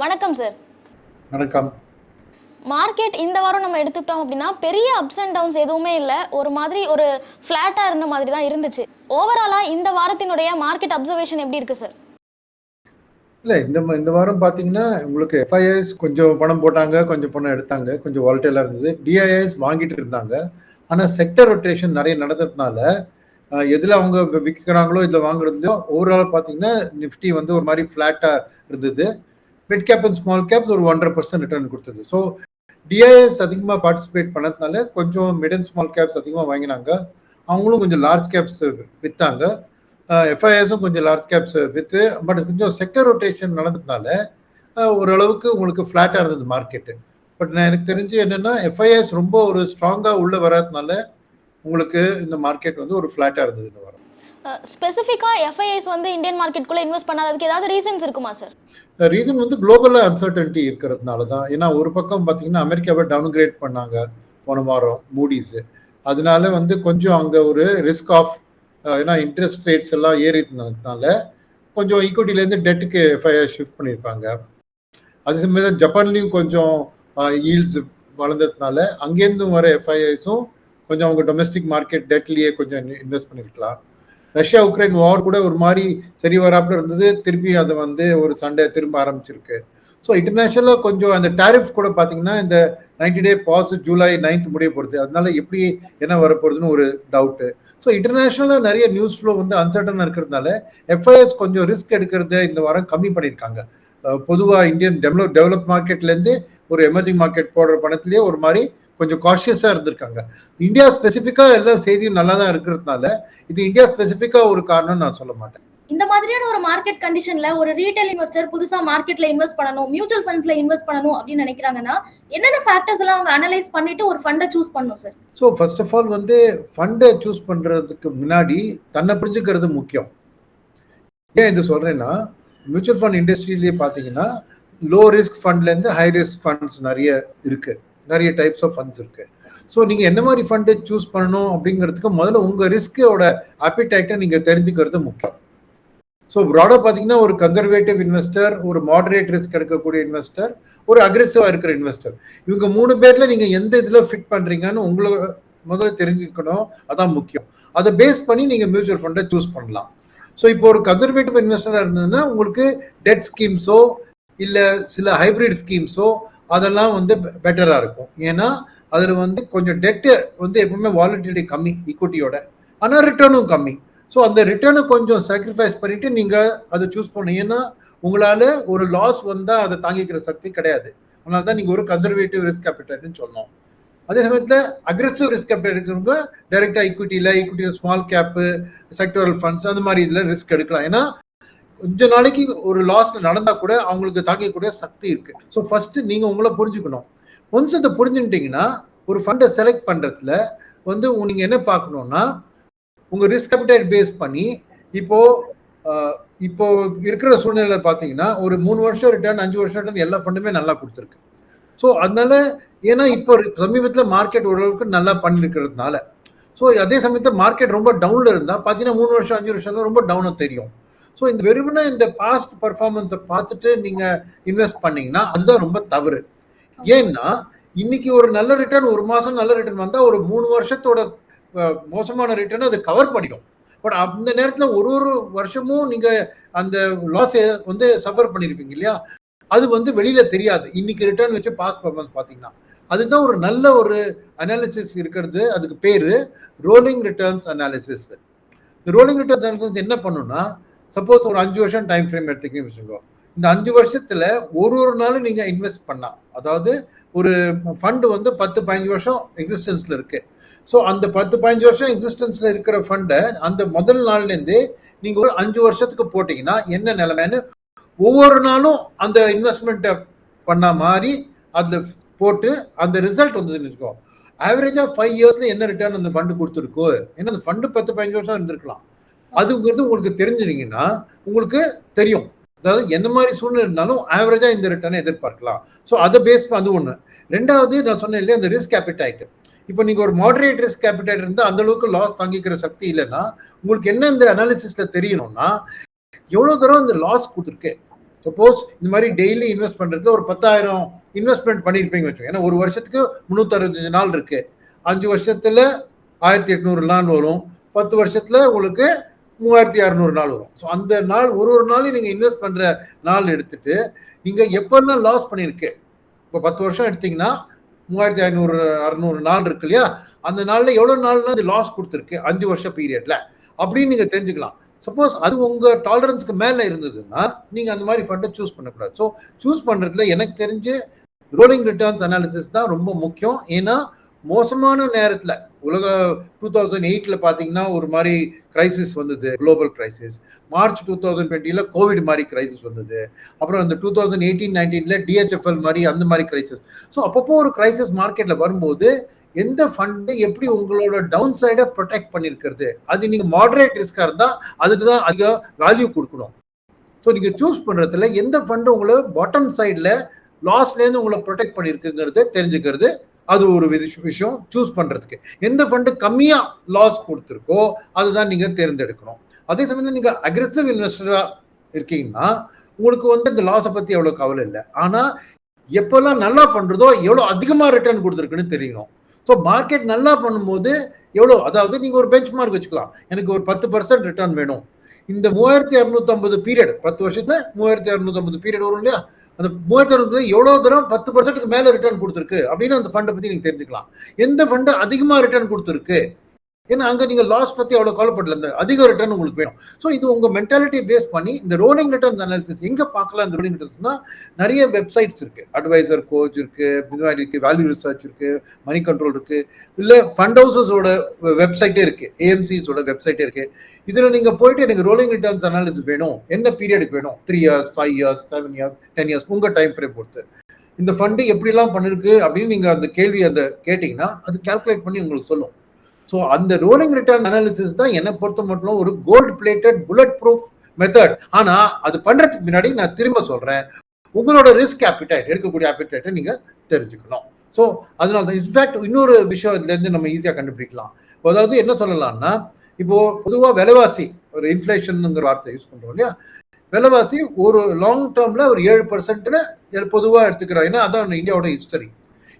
வணக்கம் சார் வணக்கம். மார்க்கெட் இந்த வாரம் நம்ம எடுத்துக்கிட்டோம் அப்படின்னா பெரிய அப்ஸ் அண்ட் டவுன்ஸ் எதுவுமே இல்லை. ஒரு மாதிரி ஒரு ஃப்ளாட்டாக இருந்த மாதிரி தான் இருந்துச்சு. ஓவராலாக இந்த வாரத்தினுடைய மார்க்கெட் அப்சர்வேஷன் எப்படி இருக்கு சார் இல்லை இந்த இந்த வாரம் பார்த்தீங்கன்னா உங்களுக்கு எஃப்ஐஎஸ் கொஞ்சம் பணம் போட்டாங்க கொஞ்சம் பணம் எடுத்தாங்க கொஞ்சம் வால்டேலாக இருந்தது. டிஐஎஸ் வாங்கிட்டு இருந்தாங்க. ஆனால் செக்டர் ரொட்டேஷன் நிறைய நடந்ததுனால எதுல அவங்க விற்கிறாங்களோ இதில் வாங்குறதுலையோ ஓவரால் பார்த்தீங்கன்னா நிஃப்டி வந்து ஒரு மாதிரி ஃப்ளாட்டாக இருந்தது. Mid cap and small caps ஒரு ஒன்றரை பர்சன்ட் ரிட்டர்ன் கொடுத்தது. ஸோ டிஐஎஸ் அதிகமாக பார்ட்டிசிபேட் பண்ணதுனால கொஞ்சம் மிட் அண்ட் ஸ்மால் கேப்ஸ் அதிகமாக வாங்கினாங்க. அவங்களும் கொஞ்சம் லார்ஜ் கேப்ஸ் விற்றாங்க எஃப்ஐஎஸும் கொஞ்சம் லார்ஜ் கேப்ஸ் விற்று பட் கொஞ்சம் செக்டர் ரொட்டேஷன் நடந்ததுனால ஓரளவுக்கு உங்களுக்கு ஃப்ளாட்டாக இருந்தது மார்க்கெட்டு பட் நான் எனக்கு தெரிஞ்சு என்னென்னா எஃப்ஐஎஸ் ரொம்ப ஒரு ஸ்ட்ராங்காக உள்ளே வராதனால உங்களுக்கு இந்த மார்க்கெட் வந்து ஒரு ஃப்ளாட்டாக இருந்தது இந்த வாரம். Uh, ஸ்பெசிஃபிக்காக எஃப்ஐஎஸ் வந்து இந்தியன் மார்க்கெட்டுக்குள்ளே இன்வெஸ்ட் பண்ணாததுக்கு ஏதாவது ரீசன்ஸ் இருக்குமா சார் ரீசன் uh, வந்து குளோபலில் அன்சர்டன்ட்டி இருக்கிறதுனால தான் ஏன்னா ஒரு பக்கம் பார்த்தீங்கன்னா அமெரிக்காவை டவுன் கிரேட் பண்ணாங்க போன வாரம் மூடிஸு அதனால வந்து கொஞ்சம் அங்கே ஒரு ரிஸ்க் ஆஃப் uh, ஏன்னா இன்ட்ரெஸ்ட் ரேட்ஸ் எல்லாம் ஏறி இருந்ததுனால கொஞ்சம் ஈக்குவிட்டிலேருந்து டெட்டுக்கு எஃப்ஐஆர் ஷிஃப்ட் பண்ணியிருப்பாங்க. அதே சமயம் ஜப்பான்லேயும் கொஞ்சம் ஈல்ஸ் வளர்ந்ததுனால அங்கேருந்தும் வர எஃப்ஐஐஸும் கொஞ்சம் அவங்க டொமஸ்டிக் மார்க்கெட் டெட்லேயே கொஞ்சம் இன்வெஸ்ட் பண்ணிருக்கலாம். ரஷ்யா உக்ரைன் வார் கூட ஒரு மாதிரி சரி வராப்புல இருந்தது. திருப்பி அதை வந்து ஒரு சண்டை திரும்ப ஆரம்பிச்சிருக்கு. ஸோ இன்டர்நேஷனலாக கொஞ்சம் அந்த டேரிஃப் கூட பார்த்தீங்கன்னா இந்த 90 டே பாஸ் ஜூலை நைன்த் முடிய போகிறது அதனால எப்படி என்ன வரப்போகுதுன்னு ஒரு டவுட்டு ஸோ இன்டர்நேஷனலாக நிறைய நியூஸ் ஃப்ளோ வந்து அன்சர்டனாக இருக்கிறதுனால எஃப்ஐஎஸ் கொஞ்சம் ரிஸ்க் எடுக்கிறத இந்த வாரம் கம்மி பண்ணியிருக்காங்க. பொதுவாக இந்தியன் டெவலப் டெவலப் மார்க்கெட்லேருந்து ஒரு எமர்ஜிங் மார்க்கெட் போடுற பணத்துலேயே ஒரு மாதிரி கொஞ்சம் காஷியஸாக இருந்திருக்காங்க. இந்தியா ஸ்பெசிஃபிக்காக எல்லா செய்தியும் நல்லா தான் இருக்கிறதுனால இது இந்தியா ஸ்பெசிஃபிக்காக ஒரு காரணம் நான் சொல்ல மாட்டேன். இந்த மாதிரியான ஒரு மார்க்கெட் கண்டிஷன்ல ஒரு ரீட்டைல் இன்வெஸ்டர் புதுசா மார்க்கெட்ல இன்வெஸ்ட் பண்ணணும் மியூச்சுவல் ஃபண்ட்ஸ்ல இன்வெஸ்ட் பண்ணணும் அப்படின்னு நினைக்கிறாங்கன்னா என்னென்ன ஃபேக்டர்ஸ் எல்லாம் அவங்க அனலைஸ் பண்ணிட்டு ஒரு ஃபண்டை சூஸ் பண்ணணும் sir so first of all வந்து ஃபண்டை சூஸ் பண்ணுறதுக்கு முன்னாடி தன்னை புரிஞ்சுக்கிறது முக்கியம். ஏன் இது சொல்கிறேன்னா மியூச்சுவல் ஃபண்ட் இண்டஸ்ட்ரியிலேயே பார்த்தீங்கன்னா லோ ரிஸ்க் ஃபண்ட்லேருந்து ஹை ரிஸ்க் ஃபண்ட்ஸ் நிறைய இருக்குது நிறைய டைப்ஸ் ஆஃப் ஃபண்ட்ஸ் இருக்குது ஸோ நீங்கள் என்ன மாதிரி ஃபண்டு சூஸ் பண்ணணும் அப்படிங்கிறதுக்கு முதல்ல உங்கள் ரிஸ்க்கோட அப்பிடைட்டை நீங்கள் தெரிஞ்சுக்கிறது முக்கியம். ஸோ ப்ராடாக பார்த்தீங்கன்னா ஒரு கன்சர்வேட்டிவ் இன்வெஸ்டர் ஒரு மாடரேட் ரிஸ்க் எடுக்கக்கூடிய இன்வெஸ்டர் ஒரு அக்ரெசிவாக இருக்கிற இன்வெஸ்டர் இவங்க மூணு பேரில் நீங்கள் எந்த இதில் ஃபிட் பண்ணுறீங்கன்னு உங்களை முதல்ல தெரிஞ்சுக்கணும். அதான் முக்கியம். அதை பேஸ் பண்ணி நீங்கள் மியூச்சுவல் ஃபண்டை சூஸ் பண்ணலாம். ஸோ இப்போ ஒரு கன்சர்வேட்டிவ் இன்வெஸ்டராக இருந்ததுன்னா உங்களுக்கு டெட் ஸ்கீம்ஸோ இல்லை சில ஹைபிரிட் ஸ்கீம்ஸோ அதெல்லாம் வந்து பெட்டராக இருக்கும். ஏன்னா அதில் வந்து கொஞ்சம் டெட்டு வந்து எப்பவுமே வாலட்டிலிட்டி கம்மி ஈக்குவிட்டியோட ஆனால் ரிட்டர்னும் கம்மி. ஸோ அந்த ரிட்டர்னை கொஞ்சம் சாக்ரிஃபைஸ் பண்ணிட்டு நீங்கள் அதை சூஸ் பண்ணணும் ஏன்னா உங்களால் ஒரு லாஸ் வந்தால் அதை தாங்கிக்கிற சக்தி கிடையாது. அதனால தான் நீங்கள் ஒரு கன்சர்வேட்டிவ் ரிஸ்க் கேபிட்டல்னு சொன்னோம் அதே சமயத்தில் அக்ரெசிவ் ரிஸ்க் கேபிட்டல் எடுக்கிறவங்க டைரெக்டாக ஈக்விட்டியில் ஈக்விட்டியில் ஸ்மால் கேப்பு செக்டரல் ஃபண்ட்ஸ் அந்த மாதிரி இதில் ரிஸ்க் எடுக்கலாம். ஏன்னா கொஞ்ச நாளைக்கு ஒரு லாஸ்ல நடந்தா கூட அவங்களுக்கு தாக்கக்கூடிய சக்தி இருக்கு. ஸோ ஃபர்ஸ்ட் நீங்க உங்களை புரிஞ்சுக்கணும். ஒன்ஸ் அதை புரிஞ்சுக்கிட்டீங்கன்னா ஒரு ஃபண்டை செலக்ட் பண்றதுல வந்து நீங்க என்ன பார்க்கணும்னா உங்க ரிஸ்க் கேபிட்டல் பேஸ் பண்ணி இப்போ இப்போ இருக்கிற சூழ்நிலை பார்த்தீங்கன்னா ஒரு மூணு வருஷம் ரிட்டர்ன் அஞ்சு வருஷம் ரிட்டர்ன் எல்லா ஃபண்டுமே நல்லா கொடுத்துருக்கு. ஸோ அதனால ஏன்னா இப்போ சமீபத்தில் மார்க்கெட் ஓரளவுக்கு நல்லா பண்ணியிருக்கிறதுனால. ஸோ அதே சமயத்தில் மார்க்கெட் ரொம்ப டவுனில் இருந்தால் பார்த்தீங்கன்னா மூணு வருஷம் அஞ்சு வருஷம்லாம் ரொம்ப டவுனாக தெரியும். ஸோ இந்த வெறுமனே இந்த பாஸ்ட் பர்ஃபார்மன்ஸை பார்த்துட்டு நீங்கள் இன்வெஸ்ட் பண்ணீங்கன்னா அதுதான் ரொம்ப தவறு. ஏன்னா இன்னைக்கு ஒரு நல்ல ரிட்டர்ன் ஒரு மாதம் நல்ல ரிட்டர்ன் வந்தால் ஒரு மூணு வருஷத்தோட மோசமான ரிட்டர்ன் அது கவர் பண்ணிடும். பட் அந்த நேரத்தில் ஒரு ஒரு வருஷமும் நீங்கள் அந்த லாஸை வந்து சஃபர் பண்ணியிருப்பீங்க இல்லையா? அது வந்து வெளியில் தெரியாது. இன்னைக்கு ரிட்டர்ன் வச்சு பாஸ் பர்ஃபார்மன்ஸ் பார்த்தீங்கன்னா. அதுதான் ஒரு நல்ல ஒரு அனாலிசிஸ் இருக்கிறது. அதுக்கு பேர் ரோலிங் ரிட்டர்ன்ஸ் அனாலிசிஸ் இந்த ரோலிங் ரிட்டர்ன்ஸ் அனாலிசிஸ் என்ன பண்ணுன்னா சப்போஸ் ஒரு அஞ்சு வருஷம் டைம் ஃப்ரேம் எடுத்துக்கின்னு வச்சுக்கோ. இந்த அஞ்சு வருஷத்துல ஒரு ஒரு நாளும் நீங்க இன்வெஸ்ட் பண்ணலாம். அதாவது ஒரு ஃபண்டு வந்து பத்து பதினஞ்சு வருஷம் எக்ஸிஸ்டன்ஸ்ல இருக்கு. ஸோ அந்த பத்து பதினஞ்சு வருஷம் எக்ஸிஸ்டன்ஸ்ல இருக்கிற ஃபண்டை அந்த முதல் நாள்லேருந்து நீங்க ஒரு அஞ்சு வருஷத்துக்கு போட்டீங்கன்னா என்ன நிலைமைன்னு ஒவ்வொரு நாளும் அந்த இன்வெஸ்ட்மெண்ட்டை பண்ண மாதிரி அதில் போட்டு அந்த ரிசல்ட் வந்ததுன்னு இருக்கோம் ஆவரேஜாக ஃபைவ் இயர்ஸ்ல என்ன ரிட்டர்ன் அந்த ஃபண்டு கொடுத்துருக்கோ? ஏன்னா அந்த ஃபண்டு பத்து பதினஞ்சு வருஷம் இருந்திருக்கலாம். அதுங்கிறது உங்களுக்கு தெரிஞ்சிருங்கன்னா உங்களுக்கு தெரியும். அதாவது என்ன மாதிரி சூழ்நிலை இருந்தாலும் ஆவரேஜாக இந்த ரிட்டர்னை எதிர்பார்க்கலாம். ஸோ அதை பேஸ் அது ஒன்று ரெண்டாவது நான் சொன்னேன் இல்லையா அந்த ரிஸ்க் கேபிடைட் இப்போ நீங்கள் ஒரு மாடரேட் ரிஸ்க் கேபிடைட் இருந்தால் அந்த அளவுக்கு லாஸ் தாங்கிக்கிற சக்தி இல்லைன்னா உங்களுக்கு என்ன இந்த அனாலிசிஸில் தெரியணும்னா எவ்வளோ தூரம் இந்த லாஸ் கொடுத்துருக்கு? சப்போஸ் இந்த மாதிரி டெய்லி இன்வெஸ்ட் பண்றதுல ஒரு பத்தாயிரம் இன்வெஸ்ட்மெண்ட் பண்ணியிருப்பீங்க வச்சுக்கோங்க. ஏன்னா ஒரு வருஷத்துக்கு முந்நூற்றறுபத்தஞ்சு நாள் இருக்குது அஞ்சு வருஷத்தில் ஆயிரத்தி எட்நூறு நாள் வரும். பத்து வருஷத்தில் உங்களுக்கு மூவாயிரத்தி அறநூறு நாள் வரும். ஸோ அந்த நாள் ஒரு ஒரு நாளையும் நீங்கள் இன்வெஸ்ட் பண்ணுற நாள் எடுத்துட்டு நீங்கள் எப்பெல்லாம் லாஸ் பண்ணியிருக்கு இப்போ பத்து வருஷம் எடுத்தீங்கன்னா மூவாயிரத்தி ஐநூறு அறுநூறு நாள் இருக்கு இல்லையா? அந்த நாளில் எவ்வளோ நாள்னா அது லாஸ் கொடுத்துருக்கு? அஞ்சு வருஷம் பீரியடில் அப்படின்னு நீங்கள் தெரிஞ்சுக்கலாம். சப்போஸ் அது உங்கள் டாலரன்ஸ்க்கு மேலே இருந்ததுன்னா நீங்கள் அந்த மாதிரி ஃபண்டை சூஸ் பண்ணக்கூடாது. ஸோ சூஸ் பண்ணுறதுல எனக்கு தெரிஞ்சு ரோலிங் ரிட்டர்ன்ஸ் அனாலிசிஸ் தான் ரொம்ப முக்கியம். ஏன்னா மோசமான நேரத்தில் உலக டூ தௌசண்ட் எயிட்ல பார்த்தீங்கன்னா ஒரு மாதிரி கிரைசிஸ் வந்தது global crisis March two thousand டுவெண்ட்டியில் கோவிட் மாதிரி கிரைசிஸ் வந்தது. அப்புறம் இந்த டூ தௌசண்ட் எயிட்டீன் நைன்டீனில் டிஹெச்எஃப்எல் மாதிரி அந்த மாதிரி கிரைசிஸ் ஸோ அப்பப்போ ஒரு கிரைசிஸ் மார்க்கெட்டில் வரும்போது எந்த ஃபண்டு எப்படி உங்களோட டவுன் சைடை ப்ரொடெக்ட் பண்ணிருக்கிறது? அது நீங்கள் மாடரேட் ரிஸ்க்காக இருந்தால் அதுக்கு தான் அதிக வேல்யூ கொடுக்கணும். ஸோ நீங்கள் சூஸ் பண்ணுறதுல எந்த ஃபண்டு உங்களை பாட்டம் சைடில் லாஸ்லேருந்து உங்களை ப்ரொடெக்ட் பண்ணியிருக்குங்கிறத தெரிஞ்சுக்கிறது அது ஒரு விஷயம் சூஸ் பண்ணுறதுக்கு எந்த ஃபண்டு கம்மியாக லாஸ் கொடுத்துருக்கோ அதுதான் நீங்கள் தேர்ந்தெடுக்கணும். அதே சமயத்தில் நீங்கள் அக்ரெசிவ் இன்வெஸ்டராக இருக்கீங்கன்னா உங்களுக்கு வந்து இந்த லாஸை பற்றி எவ்வளோ கவலை இல்லை. ஆனால் எப்போல்லாம் நல்லா பண்ணுறதோ எவ்வளோ அதிகமாக ரிட்டர்ன் கொடுத்துருக்குன்னு தெரியணும். ஸோ மார்க்கெட் நல்லா பண்ணும்போது எவ்வளோ அதாவது நீங்கள் ஒரு பெஞ்ச் மார்க் வச்சுக்கலாம். எனக்கு ஒரு பத்து பர்சன்ட் ரிட்டர்ன் வேணும். இந்த மூவாயிரத்தி இரநூத்தம்பது பீரியட் பத்து வருஷத்துல மூவாயிரத்தி இரநூத்தம்பது பீரியட் வரும் இல்லையா? அந்த மூவாயிரத்தி எவ்வளோ தூரம் பத்து பர்சன்ட்டுக்கு மேலே ரிட்டர்ன் கொடுத்துருக்கு அப்படின்னு அந்த ஃபண்டை பற்றி நீங்கள் தெரிஞ்சுக்கலாம். எந்த ஃபண்டு அதிகமாக ரிட்டர்ன் கொடுத்துருக்கு? ஏன்னா அங்கே நீங்கள் லாஸ் பற்றி அவ்வளோ கவலைப்படல. இந்த அதிக ரிட்டர்ன் உங்களுக்கு வேணும். ஸோ இது உங்கள் மென்டாலிட்டியை பேஸ் பண்ணி இந்த ரோலிங் ரிட்டர்ன் அனாலிசிஸ் எங்கே பார்க்கலாம் இந்த ரோலிங் ரிட்டர்ன்ஸ்னா நிறைய வெப்சைட்ஸ் இருக்குது அட்வைசர் கோச் இருக்குது இந்த மாதிரி இருக்குது வேல்யூ ரிசர்ச் இருக்குது மணி கண்ட்ரோல் இருக்குது இல்லை ஃபண்ட் ஹவுசஸோட வெப்சைட்டே இருக்குது ஏஎம்சிஸோட வெப்சைட்டே இருக்குது இதில் நீங்கள் போயிட்டு எனக்கு ரோலிங் ரிட்டர்ன்ஸ் அனாலிசிஸ் வேணும். என்ன பீரியடுக்கு வேணும்? Three years five years seven years ten years உங்கள் டைம் ஃப்ரேம் பொறுத்து. இந்த ஃபண்டு எப்படிலாம் பண்ணிருக்கு அப்படின்னு நீங்கள் அந்த கேள்வி அந்த கேட்டிங்கன்னா அது கால்குலேட் பண்ணி உங்களுக்கு சொல்லும். ஸோ அந்த ரோலிங் ரிட்டர்ன் அனாலிசிஸ் தான் என்னை பொறுத்த மட்டும் ஒரு gold plated bullet proof method ஆனால் அது பண்ணுறதுக்கு முன்னாடி நான் திரும்ப சொல்கிறேன் உங்களோட ரிஸ்க் ஆப்பிடைட் எடுக்கக்கூடிய ஆப்பிடைட்டை நீங்கள் தெரிஞ்சுக்கணும். ஸோ அதனால தான் இன்ஃபேக்ட் இன்னொரு விஷயம் இதுலேருந்து நம்ம ஈஸியாக கண்டுபிடிக்கலாம். அதாவது என்ன சொல்லலாம்னா இப்போது பொதுவாக விலைவாசி ஒரு இன்ஃப்ளேஷனுங்கிற வார்த்தை யூஸ் பண்ணுறோம் இல்லையா? விலைவாசி ஒரு லாங் டேர்மில் ஒரு ஏழு பர்சன்ட்டில் பொதுவாக எடுத்துக்கிறோம். ஏன்னா அதான் இந்தியாவோட ஹிஸ்டரி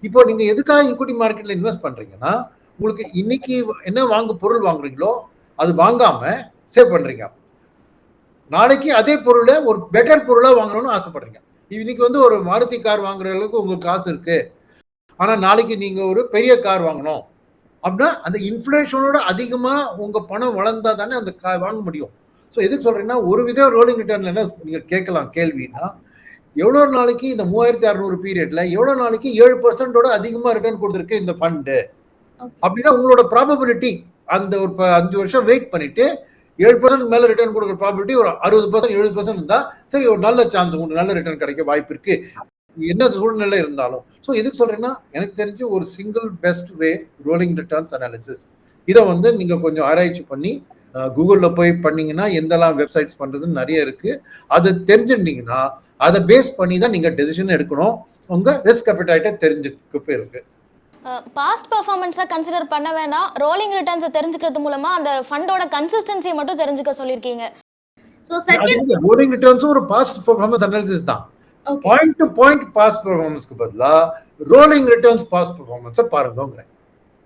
இப்போ நீங்கள் எதுக்காக ஈக்விட்டி மார்க்கெட்டில் இன்வெஸ்ட் பண்ணுறீங்கன்னா உங்களுக்கு இன்னைக்கு என்ன வாங்க பொருள் வாங்குறீங்களோ அது வாங்காம சேவ் பண்றீங்க. நாளைக்கு அதே பொருளை ஒரு பெட்டர் பொருளா வாங்கணும்னு ஆசைப்படுறீங்க. இன்னைக்கு வந்து ஒரு மாருதி கார் வாங்குற அளவுக்கு உங்களுக்கு காசு இருக்கு. ஆனா நாளைக்கு நீங்க ஒரு பெரிய கார் வாங்கணும். அப்படின்னா அந்த இன்ஃப்ளேஷனோட அதிகமா உங்க பணம் வளர்ந்தா தானே அந்த கார் வாங்க முடியும். ஸோ எதுக்கு சொல்றீங்கன்னா ஒரு வித ரோலிங் ரிட்டர்ன்ல என்ன நீங்க கேட்கலாம் கேள்வினா எவ்வளோ நாளைக்கு இந்த மூவாயிரத்தி அறுநூறு பீரியட்ல எவ்வளோ நாளைக்கு ஏழு பர்சன்டோட அதிகமாக ரிட்டர்ன் கொடுத்துருக்கு இந்த ஃபண்டு அப்படின்னா உங்களோட ப்ராபபிலிட்டி அந்த ஒரு ப- அஞ்சு வருஷம் வெயிட் பண்ணிட்டு ஏழு பர்சன்ட் மேல ரிட்டர்ன் கொடுக்குற ப்ராபபிலிட்டி ஒரு அறுபது பர்சன்ட் எழுபது பர்சன்ட் இருந்தா சரி ஒரு நல்ல சான்ஸ் உங்களுக்கு நல்ல ரிட்டர்ன் கிடைக்க வாய்ப்பு இருக்கு. என்ன சூழ்நிலை இருந்தாலும். ஸோ எதுக்கு சொல்றேன்னா எனக்கு தெரிஞ்சு ஒரு single best way rolling returns analysis இதை வந்து நீங்க கொஞ்சம் ஆராய்ச்சி பண்ணி கூகுளில் போய் பண்ணீங்கன்னா எந்தெல்லாம் வெப்சைட்ஸ் பண்ணுறதுன்னு நிறைய இருக்கு. அதை தெரிஞ்சுட்டீங்கன்னா அதை பேஸ் பண்ணி தான் நீங்கள் டெசிஷன் எடுக்கணும். உங்கள் ரிஸ்க் அப்பிடைட்டை தெரிஞ்சுக்க இருக்கு பாஸ்ட் பர்ஃபார்மன்ஸை கன்சிடர் பண்ண வேண்டாம் ரோலிங் ரிட்டர்ன்ஸை தெரிஞ்சுக்கிறது மூலமா அந்த ஃபண்டோட கன்சிஸ்டன்சியை மட்டும் தெரிஞ்சுக்க சொல்லியிருக்கீங்க. சோ செகண்ட் ரோலிங் ரிட்டர்ன்ஸும் ஒரு பாஸ்ட் பெர்ஃபார்மன்ஸ் அனாலிசிஸ் தான். பாயிண்ட் டு பாயிண்ட் பாஸ்ட் பெர்ஃபார்மன்ஸ்க்கு பதிலா ரோலிங் ரிட்டர்ன்ஸ் பாஸ்ட் பெர்ஃபார்மன்ஸை பாருங்கிறேன்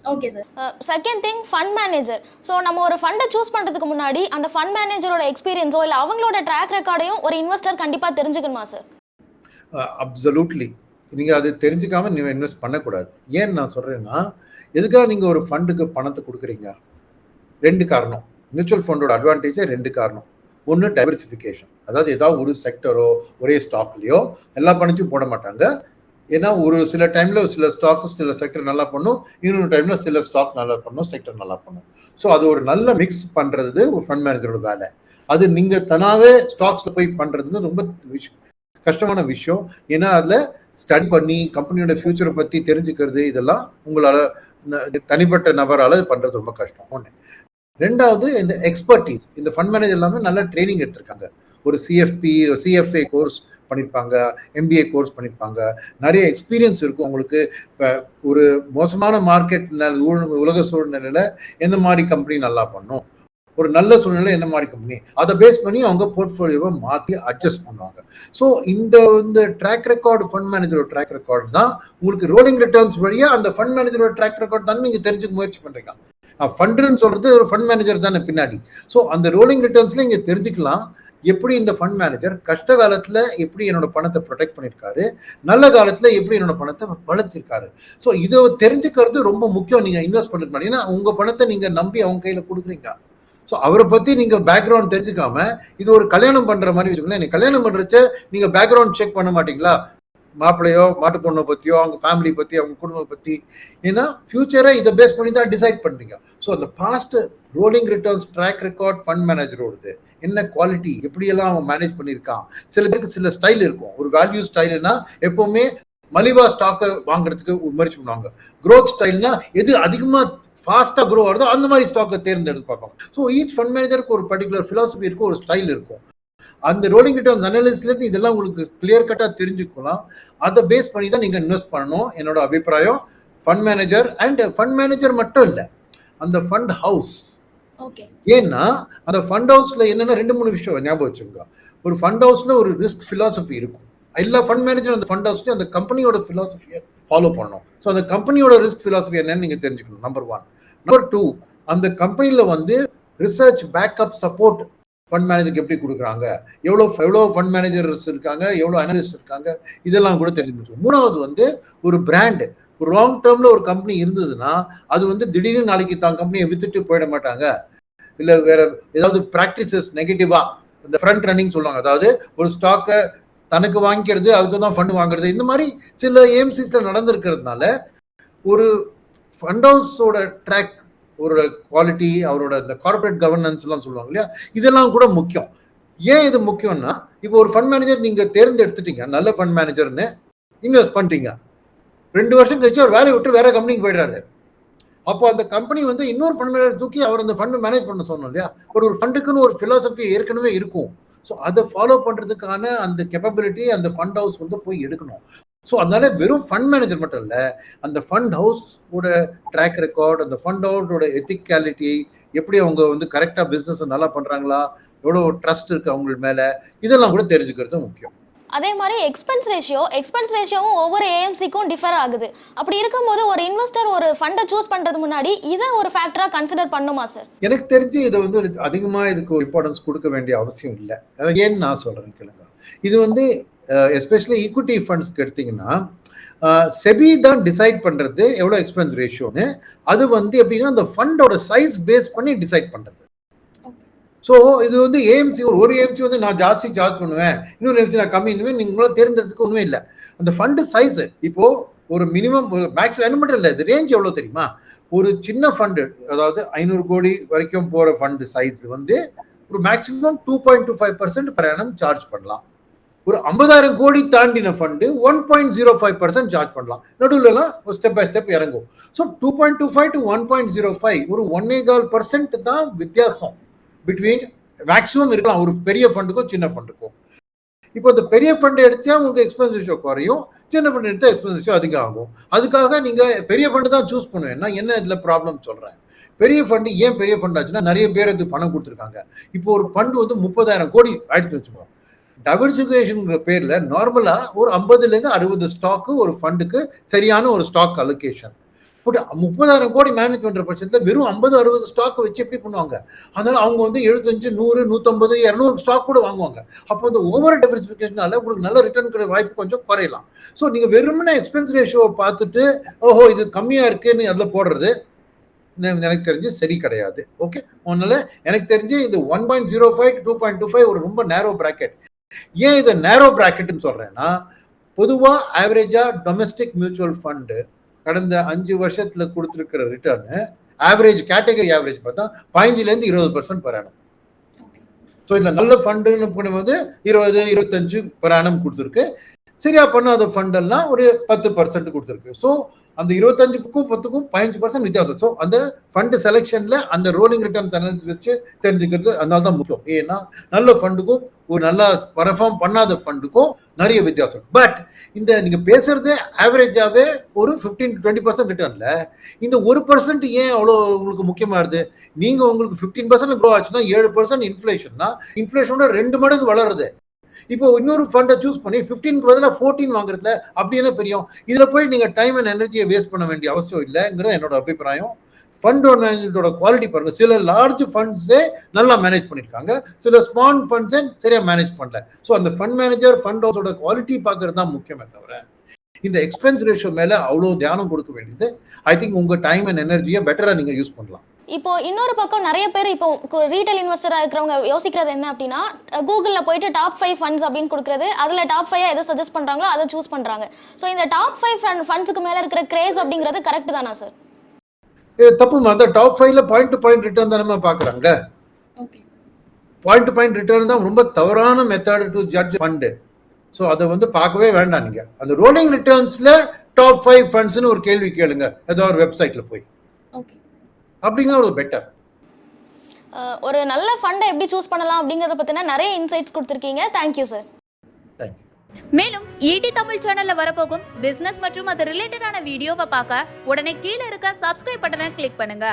okay sir second thing fund manager so நம்ம ஒரு ஃபண்டை சூஸ் பண்ணுறதுக்கு முன்னாடி அந்த ஃபண்ட் மேனேஜரோட எக்ஸ்பீரியன்ஸோ இல்லை அவங்களோட ட்ராக் ரெக்கார்டையும் ஒரு இன்வெஸ்டர் கண்டிப்பாக தெரிஞ்சுக்கணுமா சார் அப்சல்யூட்லி நீங்கள் அது தெரிஞ்சுக்காம நீங்கள் இன்வெஸ்ட் பண்ணக்கூடாது. ஏன் நான் சொல்கிறேன்னா எதுக்காக நீங்கள் ஒரு ஃபண்டுக்கு பணத்தை கொடுக்குறீங்க? ரெண்டு காரணம். மியூச்சுவல் ஃபண்டோட அட்வான்டேஜே ரெண்டு காரணம். ஒன்று டைவர்சிஃபிகேஷன் அதாவது ஏதாவது ஒரு செக்டரோ ஒரே ஸ்டாக்லேயோ எல்லா பணத்தையும் போட மாட்டாங்க. ஏன்னா ஒரு சில டைமில் சில ஸ்டாக் சில செக்டர் நல்லா பண்ணும். இன்னொரு டைமில் சில ஸ்டாக் நல்லா பண்ணும் செக்டர் நல்லா பண்ணும். ஸோ அது ஒரு நல்ல மிக்ஸ் பண்ணுறது ஒரு ஃபண்ட் மேனேஜரோட வேலை. அது நீங்கள் தனாவே ஸ்டாக்ஸில் போய் பண்றதுன்னு ரொம்ப விஷ்- கஷ்டமான விஷயம். ஏன்னா அதில் ஸ்டடி பண்ணி கம்பெனியோட ஃபியூச்சரை பத்தி தெரிஞ்சுக்கிறது இதெல்லாம் உங்களால தனிப்பட்ட நபரால பண்ணுறது பண்றது ரொம்ப கஷ்டம். ஒன்று ரெண்டாவது இந்த எக்ஸ்பர்டீஸ் இந்த ஃபண்ட் மேனேஜர் எல்லாமே நல்லா ட்ரைனிங் எடுத்திருக்காங்க. ஒரு சிஎஃப்பி சிஎஃப்ஏ கோர்ஸ் பண்ணியிருப்பாங்க எம்பிஏ கோர்ஸ் பண்ணியிருப்பாங்க நிறைய எக்ஸ்பீரியன்ஸ் இருக்கும் உங்களுக்கு. இப்போ ஒரு மோசமான மார்க்கெட் உலக சூழ்நிலையில் எந்த மாதிரி கம்பெனி நல்லா பண்ணும்? ஒரு நல்ல சூழ்நிலை என்ன மாதிரி கம்பெனி அதை பேஸ் பண்ணி அவங்க போர்ட்ஃபோலியோவை மாற்றி அட்ஜஸ்ட் பண்ணுவாங்க. ஸோ இந்த இந்த ட்ராக் ரெக்கார்டு ஃபண்ட் மேனேஜரோட ட்ராக் ரெக்கார்டு தான் உங்களுக்கு ரோலிங் ரிட்டர்ன்ஸ் வழியாக அந்த ஃபண்ட் மேனேஜரோட ட்ராக் ரெக்கார்ட் தான் நீங்கள் தெரிஞ்சுக்க முயற்சி பண்ணுறீங்க ஃபண்டுன்னு சொல்கிறது ஒரு ஃபண்ட் மேனேஜர் தானே பின்னாடி. ஸோ அந்த ரோலிங் ரிட்டர்ன்ஸில் இங்கே தெரிஞ்சுக்கலாம் எப்படி இந்த ஃபண்ட் மேனேஜர் கஷ்ட காலத்தில் எப்படி என்னோட பணத்தை ப்ரொடெக்ட் பண்ணியிருக்காரு நல்ல காலத்தில் எப்படி என்னோட பணத்தை வளர்த்திருக்காரு. ஸோ இதை தெரிஞ்சுக்கிறது ரொம்ப முக்கியம். நீங்கள் இன்வெஸ்ட் பண்ணிருக்கணும் ஏன்னா உங்கள் பணத்தை நீங்கள் நம்பி அவங்க கையில் கொடுக்குறீங்க. ஸோ அவரை பற்றி நீங்கள் பேக்ரவுண்ட் தெரிஞ்சுக்காம இது ஒரு கல்யாணம் பண்ணுற மாதிரி வச்சுக்கோங்களேன். கல்யாணம் பண்ணுறச்ச நீங்கள் பேக்ரவுண்ட் செக் பண்ண மாட்டீங்களா? மாப்பிள்ளையோ மாட்டு பொண்ணை பற்றியோ அவங்க ஃபேமிலி பற்றி அவங்க குடும்பம் பற்றி ஏன்னா ஃபியூச்சரை இதை பேஸ் பண்ணி தான் டிசைட் பண்ணுறீங்க ஸோ அந்த past rolling returns track record fund மேனேஜரோடது என்ன குவாலிட்டி எப்படியெல்லாம் அவன் மேனேஜ் பண்ணியிருக்கான்? சில பேருக்கு சில ஸ்டைல் இருக்கும். ஒரு வேல்யூ ஸ்டைல்னா எப்போவுமே மலிவா ஸ்டாக்கை வாங்குறதுக்கு முயற்சி பண்ணுவாங்க க்ரோத் ஸ்டைல்னா எது அதிகமாக ஃபாஸ்ட்டாக க்ரோ ஆகுதோ அந்த மாதிரி ஸ்டாக்கை தேர்ந்தெடுத்து பார்ப்பாங்க. ஸோ ஈச் ஃபண்ட் மேனேஜருக்கு ஒரு பர்டிகுலர் ஃபிலாசபி இருக்கும் ஒரு ஸ்டைல் இருக்கும். அந்த ரோலிங் ரிட்டர்ன்ஸ் அனாலிசிஸ்லேருந்து இதெல்லாம் உங்களுக்கு கிளியர் கட்டாக தெரிஞ்சுக்கலாம். அதை பேஸ் பண்ணி தான் நீங்கள் இன்வெஸ்ட் பண்ணணும் என்னோட அபிப்பிராயம். Fund manager and fund manager மட்டும் இல்லை அந்த ஃபண்ட் ஹவுஸ் ஓகே ஏன்னா அந்த ஃபண்ட் ஹவுஸ்ல என்னென்ன ரெண்டு மூணு விஷயம் ஞாபகம் வச்சுங்க ஒரு ஃபண்ட் ஹவுஸ்ல ஒரு ரிஸ்க் ஃபிலாசபி இருக்கும். எல்லா ஃபண்ட் மேனேஜர் அந்த ஃபண்ட் ஹவுஸ்லயும் அந்த கம்பெனியோட ஃபிலாசபியை ஃபாலோ பண்ணணும். ஸோ அந்த கம்பெனியோட ரிஸ்க் ஃபிலாசபி என்னன்னு நீங்க தெரிஞ்சுக்கணும் நம்பர் ஒன் நம்பர் டூ அந்த கம்பெனியில் வந்து ரிசர்ச் பேக்கப் சப்போர்ட் ஃபண்ட் மேனேஜருக்கு எப்படி கொடுக்குறாங்க? எவ்வளோ எவ்வளோ ஃபண்ட் மேனேஜர்ஸ் இருக்காங்க? எவ்வளோ அனலிஸ்ட் இருக்காங்க? இதெல்லாம் கூட தெரிஞ்சு மூணாவது வந்து ஒரு பிராண்டு ஒரு லாங் டேர்மில் ஒரு கம்பெனி இருந்ததுன்னா அது வந்து திடீர்னு நாளைக்கு தான் கம்பெனியை வித்துட்டு போயிட மாட்டாங்க. இல்லை வேற ஏதாவது ப்ராக்டிசஸ் நெகட்டிவாக இந்த ஃப்ரண்ட் ரன்னிங் சொல்லுவாங்க. அதாவது ஒரு ஸ்டாக்கை தனக்கு வாங்கிக்கிறது அதுக்கு தான் ஃபண்ட் வாங்குறது. இந்த மாதிரி சில ஏஎம்சிஸில் நடந்திருக்கிறதுனால ஒரு ஃபண்ட் ஹவுஸோட ட்ராக் அவரோட குவாலிட்டி அவரோட இந்த கார்பரேட் கவர்னன்ஸ் எல்லாம் சொல்லுவாங்க இல்லையா? இதெல்லாம் கூட முக்கியம். ஏன் இது முக்கியம்னா இப்போ ஒரு ஃபண்ட் மேனேஜர் நீங்க தேர்ந்தெடுத்துட்டீங்க நல்ல ஃபண்ட் மேனேஜர்னு இன்வெஸ்ட் பண்றீங்க ரெண்டு வருஷம் கழிச்சு அவர் வேலையை விட்டு வேற கம்பெனிக்கு போயிடுறாரு. அப்போ அந்த கம்பெனி வந்து இன்னொரு ஃபண்ட் மேனேஜர் தூக்கி அவர் அந்த ஃபண்ட் மேனேஜ் பண்ண சொன்னோம் இல்லையா? ஒரு ஒரு ஃபண்டுக்குன்னு ஒரு ஃபிலாசபி ஏற்கனவே இருக்கும். ஸோ அதை ஃபாலோ பண்ணுறதுக்கான அந்த கெப்பபிலிட்டி அந்த ஃபண்ட் ஹவுஸ் வந்து போய் எடுக்கணும். ஸோ அதனால வெறும் ஃபண்ட் மேனேஜர் மட்டும் இல்லை அந்த ஃபண்ட் ஹவுஸோட ட்ராக் ரெக்கார்ட் அந்த ஃபண்ட் ஹவுஸோட எத்திக்காலிட்டி எப்படி அவங்க வந்து கரெக்டாக பிஸ்னஸ் நல்லா பண்ணுறாங்களா எவ்வளோ ட்ரஸ்ட் இருக்குது அவங்க மேலே இதெல்லாம் கூட தெரிஞ்சுக்கிறது முக்கியம். அதே மாதிரி எக்ஸ்பென்ஸ் ரேஷியோ எக்ஸ்பென்ஸ் ரேஷியோவும் ஒவ்வொரு ஏஎம்சிக்கும் டிஃபர் ஆகுது. அப்படி இருக்கும்போது ஒரு இன்வெஸ்டர் ஒரு ஃபண்டை சூஸ் பண்றது முன்னாடி இதை ஒரு ஃபேக்டரா கன்சிடர் பண்ணுமா சார் எனக்கு தெரிஞ்சு இதை வந்து ஒரு அதிகமா இதுக்கு இம்பார்ட்டன்ஸ் கொடுக்க வேண்டிய அவசியம் இல்லை. ஏன்னு நான் சொல்றேன் கேளுங்க. இது வந்து எஸ்பெஷலி ஈக்விட்டி ஃபண்ட்ஸ்க்கு எடுத்தீங்கன்னா செபி தான் டிசைட் பண்றது எவ்வளோ எக்ஸ்பென்ஸ் ரேஷியோன்னு அது வந்து எப்படின்னா அந்த ஃபண்டோட சைஸ் பேஸ் பண்ணி டிசைட் பண்றது. ஸோ இது வந்து ஏஎம்சி ஒரு ஒரு ஏஎம்சி வந்து நான் ஜாஸ்தி சார்ஜ் பண்ணுவேன். இன்னொரு ஏஎம்சி நான் கம்மி பண்ணுவேன். நீங்களும் தேர்ந்தெடுத்துக்கு ஒன்றுமே இல்லை. அந்த ஃபண்டு சைஸ் இப்போ ஒரு மினிமம் ஒரு மேக்ஸிமம் என்ன மட்டும் இல்லை இது ரேஞ்ச் எவ்வளோ தெரியுமா? ஒரு சின்ன ஃபண்டு அதாவது ஐநூறு கோடி வரைக்கும் போகிற ஃபண்டு சைஸ் வந்து ஒரு maximum two point two five percent பிரயாணம் சார்ஜ் பண்ணலாம். ஒரு ஐம்பதாயிரம் கோடி தாண்டின fund one point zero five percent charge பண்ணலாம். நடுவில்லாம் ஒரு ஸ்டெப் பை ஸ்டெப் இறங்கும். So two point two five to one point zero five ஒரு ஒன்னே கால் பர்சன்ட் தான் வித்தியாசம். பிட்வீன் மேக்ஸிமம் இருக்கலாம். ஒரு பெரிய ஃபண்டுக்கும் சின்ன ஃபண்டுக்கும் இப்போ இந்த பெரிய ஃபண்ட் எடுத்தா உங்களுக்கு எக்ஸ்பென்ஸ் ரேஷியோ குறையும். சின்ன ஃபண்ட் எடுத்தால் எக்ஸ்பென்ஸ் ரேஷியோ அதிகம் ஆகும் அதுக்காக நீங்கள் பெரிய ஃபண்டு தான் சூஸ் பண்ணுவேன் நான் என்ன இதில் ப்ராப்ளம் சொல்கிறேன் பெரிய ஃபண்டு ஏன் பெரிய ஃபண்ட் ஆச்சுன்னா நிறைய பேர் அது பணம் கொடுத்துருக்காங்க. இப்போ ஒரு ஃபண்டு வந்து முப்பதாயிரம் கோடி ஆயிடுச்சு வச்சுக்கோ. டைவர்சிஃபிகேஷனுங்கிற பேரில் நார்மலாக ஒரு ஐம்பதுலேருந்து அறுபது ஸ்டாக்கு ஒரு ஃபண்டுக்கு சரியான ஒரு ஸ்டாக் அலோகேஷன் பட் முப்பதாயிரம் கோடி மேனேஜ் பண்ற பட்சத்தில் வெறும் ஐம்பது அறுபது ஸ்டாக் வச்சு எப்படி பண்ணுவாங்க? அதனால அவங்க வந்து எழுபத்தஞ்சு நூறு நூற்றம்பது இரநூறு ஸ்டாக் கூட வாங்குவாங்க. அப்போ அந்த ஓவர் டெவர்சிஃபிகேஷனால உங்களுக்கு நல்ல ரிட்டர்ன் கிடை வாய்ப்பு கொஞ்சம் குறையலாம். ஸோ நீங்க வெறுமனே எக்ஸ்பென்ஸ் ரேஷியோவை பார்த்துட்டு ஓஹோ இது கம்மியா இருக்குன்னு அதில் போடுறது எனக்கு தெரிஞ்சு சரி கிடையாது. ஓகே அதனால எனக்கு தெரிஞ்சு இது one point zero five two point two five ஒரு ரொம்ப நேரோ பிராக்கெட் ஏன் இதை நேரோ பிராக்கெட்னு சொல்றேன்னா பொதுவாக ஆவரேஜாக டொமஸ்டிக் மியூச்சுவல் ஃபண்டு கடந்த அஞ்சு வருஷத்துல கொடுத்துருக்கிற ரிட்டர்னு ஆவரேஜ் கேட்டகரி ஆவரேஜ் பார்த்தா பதினஞ்சுலேருந்து இருபது பர்சன்ட் per ஸோ இதில் நல்ல ஃபண்டுன்னு பண்ணும்போது இருபது இருபத்தஞ்சு per கொடுத்துருக்கு. சரியா பண்ணாத ஃபண்டெல்லாம் ஒரு பத்து பர்சன்ட் கொடுத்துருக்கு. ஸோ அந்த இருபத்தஞ்சுக்கும் பத்துக்கும் பதினஞ்சு பர்சன்ட் வித்தியாசம். ஸோ அந்த ஃபண்டு செலெக்ஷன்ல அந்த ரோலிங் ரிட்டர்ன்ஸ் அனாலிசிஸ் வச்சு தெரிஞ்சுக்கிறது அதனால தான் முக்கியம். ஏன்னா நல்ல ஃபண்டுக்கும் ஒரு நல்லா பர்ஃபார்ம் பண்ணாத ஃபண்டுக்கும் நிறைய வித்தியாசம். பட் இந்த நீங்க பேசுறது ஆவரேஜாவே ஒரு ஃபிஃப்டீன் டுவெண்ட்டி பர்சன்ட் ரிட்டர்ன்ல இந்த ஒரு பர்சன்ட் ஏன் அவ்வளோ உங்களுக்கு முக்கியமா இருது நீங்க உங்களுக்கு ஃபிஃப்டீன் பர்சன்ட் க்ரோ ஆச்சுன்னா ஏழு பர்சன்ட் இன்ஃபிளேஷன்னா இன்ஃபிளேஷனோட ரெண்டு மடங்கு வளருது. இப்போ இன்னொரு ஃபண்டை சூஸ் பண்ணி ஃபிஃப்டீன் பதிலாக ஃபோர்டீன் வாங்குறதுல அப்படி என்ன பெரியும்? இதில் போய் நீங்கள் டைம் அண்ட் எனர்ஜியை வேஸ்ட் பண்ண வேண்டிய அவசியம் இல்லைங்கிறது என்னோட அபிப்பிராயம். ஃபண்ட் மேனேஜ்மெண்ட்டோட குவாலிட்டி பாருங்கள் சில லார்ஜ் ஃபண்ட்ஸே நல்லா மேனேஜ் பண்ணியிருக்காங்க சில ஸ்மால் ஃபண்ட்ஸே சரியா மேனேஜ் பண்ணல. ஸோ அந்த ஃபண்ட் மேனேஜர் ஃபண்ட் ஹவுஸோட குவாலிட்டி பார்க்கறது தான் முக்கியமே தவிர இந்த எக்ஸ்பென்ஸ் ரேஷியோ மேலே அவ்வளோ தியானம் கொடுக்க வேண்டியது ஐ திங்க் உங்க டைம் அண்ட் எனர்ஜியை பெட்டரா நீங்க யூஸ் பண்ணலாம். இப்போ இன்னொரு பக்கம் நிறைய பேர் இப்போ ரீட்டைல் இன்வெஸ்டராக இருக்கிறவங்க யோசிக்கிறது என்ன அப்படின்னா கூகுளில் போயிட்டு டாப் ஃபைவ் ஃபண்ட்ஸ் அப்படின்னு கொடுக்குறது அதில் டாப் ஃபைவ் எதை சஜஸ்ட் பண்ணுறாங்களோ அதை சூஸ் பண்ணுறாங்க ஸோ இந்த டாப் ஃபைவ் ஃபண்ட்ஸுக்கு மேலே இருக்கிற கிரேஸ் அப்படிங்கிறது கரெக்ட் தானா சார் இது தப்பு அந்த டாப் ஃபைவ்ல பாயிண்ட் டு பாயிண்ட் ரிட்டர்ன் தானே பாக்குறாங்க. Okay point to point return தான் ரொம்ப தவறான method to judge fund so அதை வந்து பார்க்கவே வேண்டாம் நீங்க. அந்த ரோலிங் ரிட்டர்ன்ஸ்ல டாப் ஃபைவ் ஃபண்ட்ஸ்னு ஒரு கேள்வி கேளுங்க. ஏதோ ஒரு வெப்சைட்ல போய். ஓகே அப்படின்னா ஒரு பெட்டர் ஒரு நல்ல ஃபண்டை எப்படி சூஸ் பண்ணலாம் அப்படிங்கிறத பற்றின நிறைய இன்சைட்ஸ் கொடுத்துருக்கீங்க. Thank you sir thank you மேலும் ஈடி தமிழ் சேனல்ல வரப்போகும் பிசினஸ் மற்றும் அது ரிலேட்டடான வீடியோவை பார்க்க உடனே கீழே இருக்க சப்ஸ்கிரைப் பட்டனை கிளிக் பண்ணுங்க.